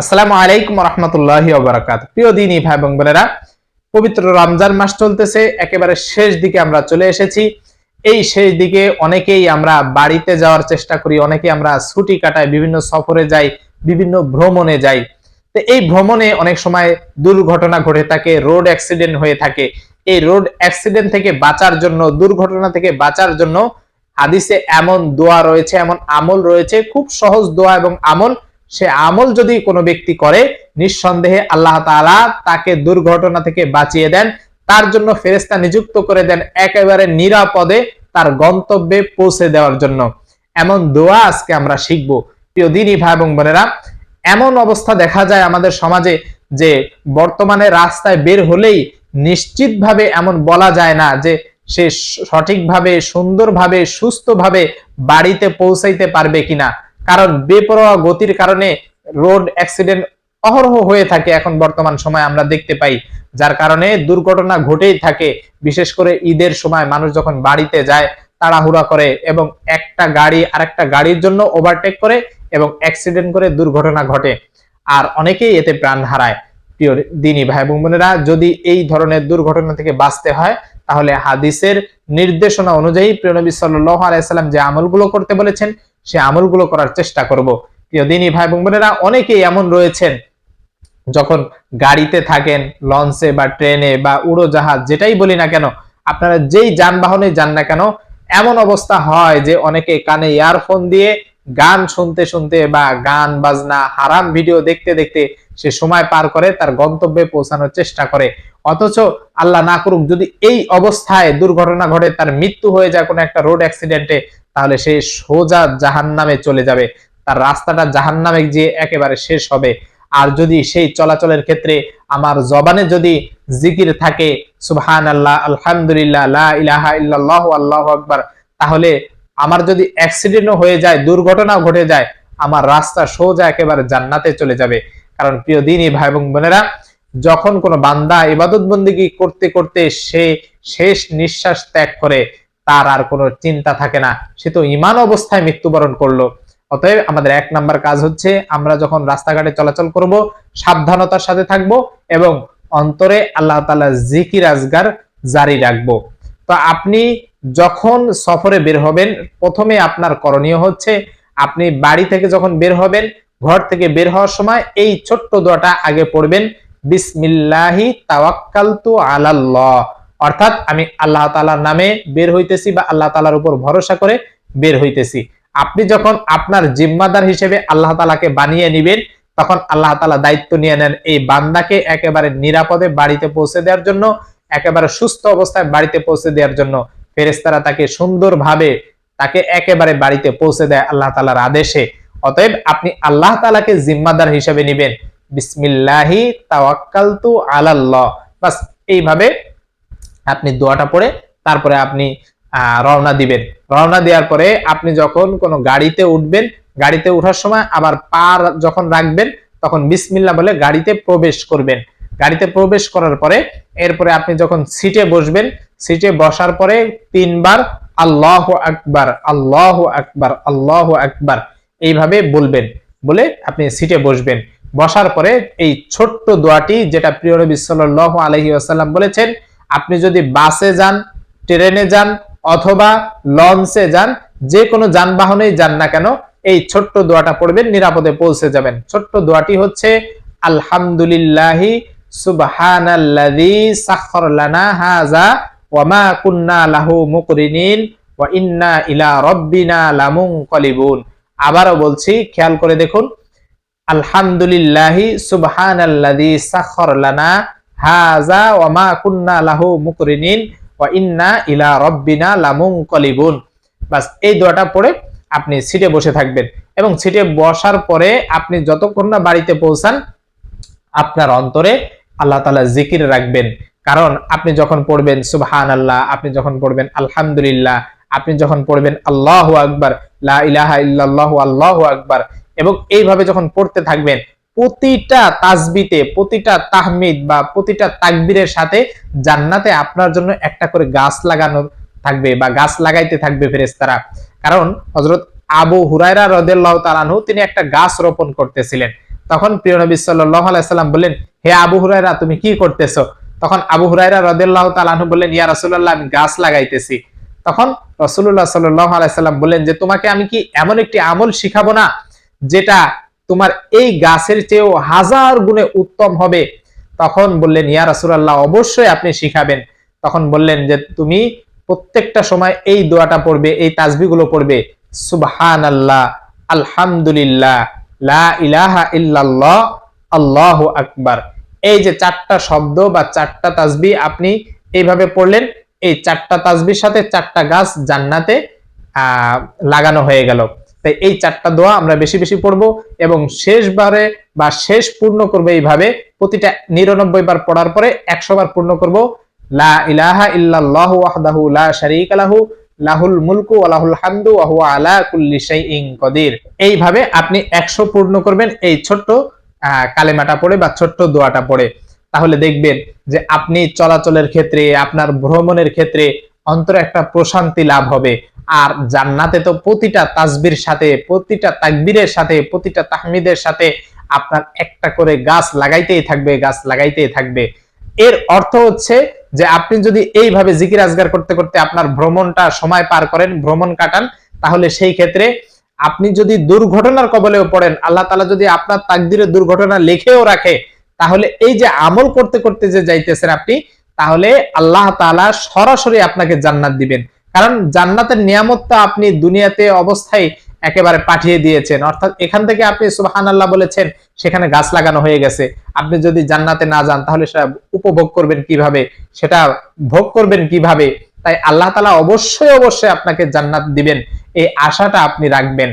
আসসালামু আলাইকুম রহমতুল্লাহ বারাকাত প্রিয় দিনী ভাই এবং বোনেরা, পবিত্র রমজান মাস চলতেছে, একেবারে শেষ দিকে আমরা চলে এসেছি। এই শেষ দিকে অনেকেই আমরা বাড়িতে যাওয়ার চেষ্টা করি, অনেকে আমরা ছুটি কাটাই, বিভিন্ন সফরে যাই, বিভিন্ন ভ্রমণে যাই। তো এই ভ্রমণে অনেক সময় দুর্ঘটনা ঘটে থাকে, রোড অ্যাক্সিডেন্ট হয়ে থাকে। এই রোড অ্যাক্সিডেন্ট থেকে বাঁচার জন্য, দুর্ঘটনা থেকে বাঁচার জন্য হাদিসে এমন দোয়া রয়েছে, এমন আমল রয়েছে, খুব সহজ দোয়া এবং আমল সে আমল যদি কোনো ব্যক্তি করে, নিঃসন্দেহে আল্লাহ তাআলা তাকে দুর্ঘটনা থেকে বাঁচিয়ে দেন। তার জন্য ফেরেস্তা নিযুক্ত করে দেন একেবারে নিরাপদে তার গন্তব্যে পৌঁছে দেওয়ার জন্য। এমন দোয়া আজকে আমরা শিখব। প্রিয় দিনী ভাই এবং বোনেরা, এমন অবস্থা দেখা যায় আমাদের সমাজে যে বর্তমানে রাস্তায় বের হলেই নিশ্চিতভাবে এমন বলা যায় না যে সে সঠিকভাবে, সুন্দরভাবে, সুস্থভাবে বাড়িতে পৌঁছাইতে পারবে কিনা। কারণ বেপরোয়া গতির কারণে রোড অ্যাক্সিডেন্ট অহরহ হয়ে থাকে এখন বর্তমান সময় আমরা দেখতে পাই, যার কারণে দুর্ঘটনা ঘটেই থাকে। বিশেষ করে ঈদের সময় মানুষ যখন বাড়িতে যায়, তাড়াহুড়া করে এবং একটা গাড়ি আরেকটা গাড়ির জন্য ওভারটেক করে এবং অ্যাক্সিডেন্ট করে দুর্ঘটনা ঘটে। আর অনেকেই এতে প্রাণ হারায়। প্রিয় দিনী ভাই এবং বোনেরা, যদি এই ধরনের দুর্ঘটনা থেকে বাঁচতে হয়, তাহলে হাদিসের নির্দেশনা অনুযায়ী প্রিয় নবী সাল্লাহ আলাইসাল্লাম যে আমলগুলো করতে বলেছেন সে আমলগুলো করার চেষ্টা করব। প্রিয় দিনী ভাই বোনেরা, অনেকেই এমন রয়েছেন যখন গাড়িতে থাকেন, লঞ্চে বা ট্রেনে বা উড়োজাহাজ, যেটাই বলি না কেন, আপনারা যেই যানবাহনে যান না কেন, এমন অবস্থা হয় যে অনেকে কানে ইয়ারফোন দিয়ে গান শুনতে শুনতে বা গান, বাজনা, হারাম ভিডিও দেখতে দেখতে সে সময় পার করে, তার গন্তব্যে পৌঁছানোর চেষ্টা করে। অথচ আল্লাহ না করুক, যদি এই অবস্থায় দুর্ঘটনা ঘটে, তার মৃত্যু হয়ে যায় কোনো একটা রোড অ্যাক্সিডেন্টে তাহলে সে সোজা জাহান নামে চলে যাবে। তার রাস্তাটা জাহান নামে গিয়ে একেবারে শেষ হবে। আর যদি সেই চলাচলের ক্ষেত্রে আমার জবানে যদি জিকির থাকে সুবহান আল্লাহ আলহামদুলিল্লাহ, লা আল্লাহু আকবার, তাহলে আমার যদি অ্যাক্সিডেন্টও হয়ে যায়, দুর্ঘটনাও ঘটে যায়, আমার রাস্তা সোজা একেবারে জান্নাতে চলে যাবে। কারণ প্রিয় দিনই ভাই এবং বোনেরা, যখন কোনো বান্দা ইবাদত বন্দিগি করতে করতে সে শেষ নিঃশ্বাস ত্যাগ করে তার আর কোনো চিন্তা থাকে না। সে তো ইমান অবস্থায় মৃত্যুবরণ করল। অতএব আমাদের এক নাম্বার কাজ হচ্ছে, আমরা যখন রাস্তাঘাটে চলাচল করব, সাবধানতার সাথে থাকব এবং অন্তরে আল্লাহ তালা জিকির আজগার জারি রাখব। তো আপনি যখন সফরে বের হবেন, প্রথমে আপনার করণীয় হচ্ছে, আপনি বাড়ি থেকে যখন বের হবেন, ঘর থেকে বের হওয়ার সময় এই ছোট্ট দোয়াটা আগে পড়বেন, বিসমিল্লাহি তাওয়াক্কালতু আলাল্লাহ। অর্থাৎ আমি আল্লাহ তালার নামে বের হইতেছি বা আল্লাহ তালার উপর ভরসা করে বের হইতেছি। আপনি যখন আপনার জিম্মাদার হিসেবে আল্লাহ তালাকে বানিয়ে নিবেন, তখন আল্লাহ তালা দায়িত্ব নিয়ে নেন এই বান্দাকে একেবারে নিরাপদে বাড়িতে পৌঁছে দেওয়ার জন্য, একেবারে সুস্থ অবস্থায় বাড়িতে পৌঁছে দেওয়ার জন্য। ফেরেস্তারা তাকে সুন্দরভাবে, তাকে একেবারে বাড়িতে পৌঁছে দেয় আল্লাহ তালার আদেশে। অতএব আপনি আল্লাহ তালাকে জিম্মাদার হিসেবে নিবেন। বিসমিল্লাহি তাওয়াক্কালতু আলাল্লাহ। বাস, এইভাবে আপনি দোয়াটা পড়ে তারপরে আপনি রওনা দিবেন। রওনা দেওয়ার পরে আপনি যখন কোনো গাড়িতে উঠবেন, গাড়িতে ওঠার সময় আবার পার যখন রাখবেন, তখন বিসমিল্লা বলে গাড়িতে প্রবেশ করবেন। গাড়িতে প্রবেশ করার পরে এরপরে আপনি যখন সিটে বসবেন, সিটে বসার পরে তিনবার আল্লাহ আকবার আল্লাহ আকবার আল্লাহ আকবার এইভাবে বলবেন। বলে আপনি সিটে বসবেন। বসার পরে এই ছোট্ট দোয়াটি যেটা প্রিয় নবী সাল্লাল্লাহু আলাইহি ওয়াসাল্লাম বলেছেন আপনি যদি বাসে যান, ট্রেনে যান অথবা লঞ্চে যান, যে কোনো যানবাহনেই যান না কেন, এই ছোট্ট দোয়াটা পড়বেন, নিরাপদে পৌঁছে যাবেন। ছোট্ট দোয়াটি হচ্ছে, আলহামদুলিল্লাহি সুবহানাল্লাযী সাখখার লানা হাযা ওয়া কুন্না লাহু মুকরিনিন ওয়া ইন্না ইলা রাব্বিনা লামুনকালিবুন। আবারও বলছি, খেয়াল করে দেখুন, আলহামদুলিল্লাহি সুবহানাল্লাযী সাখখার লানা হাযা ওয়া কুন্না লাহু মুকরিনিন ওয়া ইন্না ইলা রব্বিনা লামুনকালিবুন। বাস, এই দোয়াটা পড়ে আপনি সিটে বসে থাকবেন এবং সিটে বসার পরে আপনি যতক্ষণ না বাড়িতে পৌঁছান, আপনার অন্তরে আল্লাহ তালা জিকির রাখবেন। কারণ আপনি যখন পড়বেন সুবহান আল্লাহ আপনি যখন পড়বেন, আলহামদুলিল্লাহ, আপনি যখন পড়বেন, আল্লাহ আকবার, লা ইলাহা ইল্লাল্লাহু আকবার, এবং এইভাবে যখন পড়তে থাকবেন প্রতিটা তাজবিতে প্রতিটা তাহমিদ বা প্রতিটা তাকবীরের সাথে জান্নাতে আপনার জন্য একটা করে গাছ লাগানো থাকবে বা গাছ লাগাইতে থাকবে ফেরেস্তারা কারণ হজরত আবু হুরায়রা রদেল্লাহ তালানহু তিনি একটা গাছ রোপণ করতেছিলেন। তখন প্রিয় নবী সাল্লাল্লাহু আলাইহি সাল্লাম বললেন, হে আবু হুরায়রা, তুমি কি করতেছো? তখন আবু হুরায়রা রাদিয়াল্লাহু তাআলা আনহু বললেন, ইয়া রাসূলুল্লাহ, আমি গাছ লাগাইতেছি। তখন রাসূলুল্লাহ সাল্লাল্লাহু আলাইহি সাল্লাম বললেন যে, তোমাকে আমি কি এমন একটি আমল শিখাবো না, যেটা তোমার এই গাছের চেয়েও হাজার গুণে উত্তম হবে। তখন বললেন, ইয়া রাসূলুল্লাহ, অবশ্যই আপনি শিখাবেন। তখন বললেন যে, তুমি প্রত্যেকটা সময় এই দোয়াটা পড়বে, এই তাসবিহগুলো পড়বে। সুবহান আল্লাহ আলহামদুলিল্লাহ, লা ইলাহা আল্লাহু আকবার। এই যে চারটা শব্দ বা চারটা তাজবি আপনি এইভাবে পড়লেন, এই চারটা তাজবির সাথে চারটা গাছ জান্নাতে লাগানো হয়ে গেল। তাই এই চারটা দোয়া আমরা বেশি বেশি পড়ব এবং শেষবারে বা শেষ পূর্ণ করব এইভাবে। প্রতিটা নিরানব্বই বার পড়ার পরে একশো বার পূর্ণ করব। লা ইলাহা ইল্লাল্লাহু ওয়াহদাহু লা শারীকা লাহু, লাহুল মুলকু ওয়া লাহুল হামদু ওয়া হুয়া আলা কুল্লি শাইইন কদির। এইভাবে আপনি 100 পূর্ণ করবেন এই ছোট্ট কালেমাটা পড়ে বা ছোট্ট দোয়াটা পড়ে। তাহলে দেখবেন যে আপনি চলাচলের ক্ষেত্রে, আপনার ভ্রমণের ক্ষেত্রে অন্তরে একটা প্রশান্তি লাভ হবে। আর জান্নাতে তো প্রতিটা তাসবির সাথে, প্রতিটা তাকবীরের সাথে, প্রতিটা তাহমিদের সাথে আপনার একটা করে গাছ লাগাইতেই থাকবে, গাছ লাগাইতেই থাকবে। এর অর্থ হচ্ছে যে আপনি যদি এইভাবে জিকির আজগার করতে করতে আপনার ভ্রমণটা সময় পার করেন, ভ্রমণ কাটান, তাহলে সেই ক্ষেত্রে আপনি যদি দুর্ঘটনার কবলেও পড়েন, আল্লাহ তালা যদি আপনার তাকদিরে দুর্ঘটনা লিখেও রাখে, তাহলে এই যে আমল করতে করতে যে যাইতেছেন আপনি তাহলে আল্লাহ তাআলা সরাসরি আপনাকে জান্নাত দিবেন। কারণ জান্নাতের নিয়ামতটা আপনি দুনিয়াতে অবস্থায় একেবারে পাঠিয়ে দিয়েছেন। অর্থাৎ এখান থেকে আপনি সুবাহান আল্লাহ বলেছেন, সেখানে গাছ লাগানো হয়ে গেছে। আপনি যদি জান্নাতে না যান, তাহলে সেটা উপভোগ করবেন কীভাবে? সেটা ভোগ করবেন কীভাবে? তাই আল্লাহ তালা অবশ্যই অবশ্যই আপনাকে জান্নাত দিবেন। এই আশাটা আপনি রাখবেন।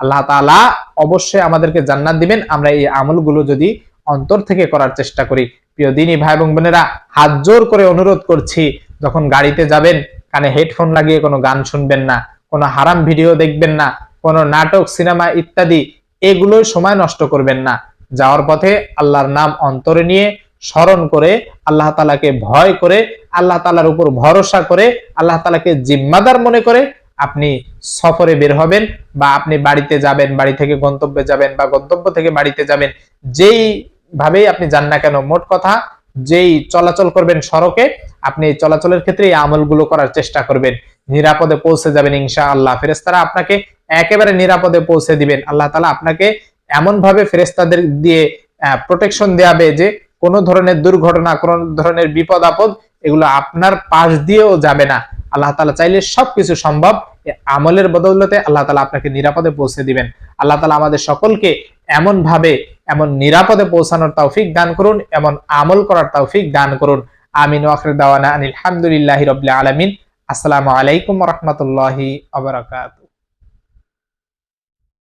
আল্লাহ তাআলা অবশ্যই আমাদেরকে জান্নাত দিবেন। আমরা এই আমলগুলো যদি অন্তর থেকে করার চেষ্টা করি প্রিয় দিনী ভাই এবং বোনেরা, হাত জোর করে অনুরোধ করছি, যখন গাড়িতে যাবেন, কানে হেডফোন লাগিয়ে কোনো গান শুনবেন না, কোনো হারাম ভিডিও দেখবেন না, কোনো নাটক, সিনেমা ইত্যাদি, এগুলোই সময় নষ্ট করবেন না। যাওয়ার পথে আল্লাহর নাম অন্তরে নিয়ে স্মরণ করে, আল্লাহ তালাকে ভয় করে, আল্লাহ তালার উপর ভরসা করে, আল্লাহ তালাকে জিম্মাদার মনে করে আপনি সফরে বের হবেন বা আপনি বাড়িতে যাবেন, বাড়ি থেকে গন্তব্যে যাবেন বা গন্তব্য থেকে বাড়িতে যাবেন, যেই ভাবেই আপনি যান না কেন? মোট কথা, যেই চলাচল করবেন সড়কে, আপনি চলাচলের ক্ষেত্রে এই আমলগুলো করার চেষ্টা করবেন। নিরাপদে পৌঁছে যাবেন ইনশা আল্লাহ ফেরেস্তারা আপনাকে একেবারে নিরাপদে পৌঁছে দিবেন। আল্লাহ তালা আপনাকে এমন ভাবে ফেরেস্তাদের দিয়ে প্রোটেকশন দেওয়াবে যে, কোনো ধরনের দুর্ঘটনা, কোন ধরনের বিপদ, আপদ, এগুলো আপনার পাশ দিয়েও যাবে না। আল্লাহ তালা চাইলে সবকিছু সম্ভব আমলের বদৌলতে আল্লাহ তালা আপনাকে নিরাপদে পৌঁছে দিবেন। আল্লাহ তালা আমাদের সকলকে এমন ভাবে এমন নিরাপদে পৌঁছানোর তৌফিক দান করুন, এমন আমল করার তৌফিক দান করুন। আমিন ওয়াখির দাওয়ানা আনিল হামদুলিল্লাহি রাব্বিল আলামিন। আসসালামু আলাইকুম ওয়া রাহমাতুল্লাহি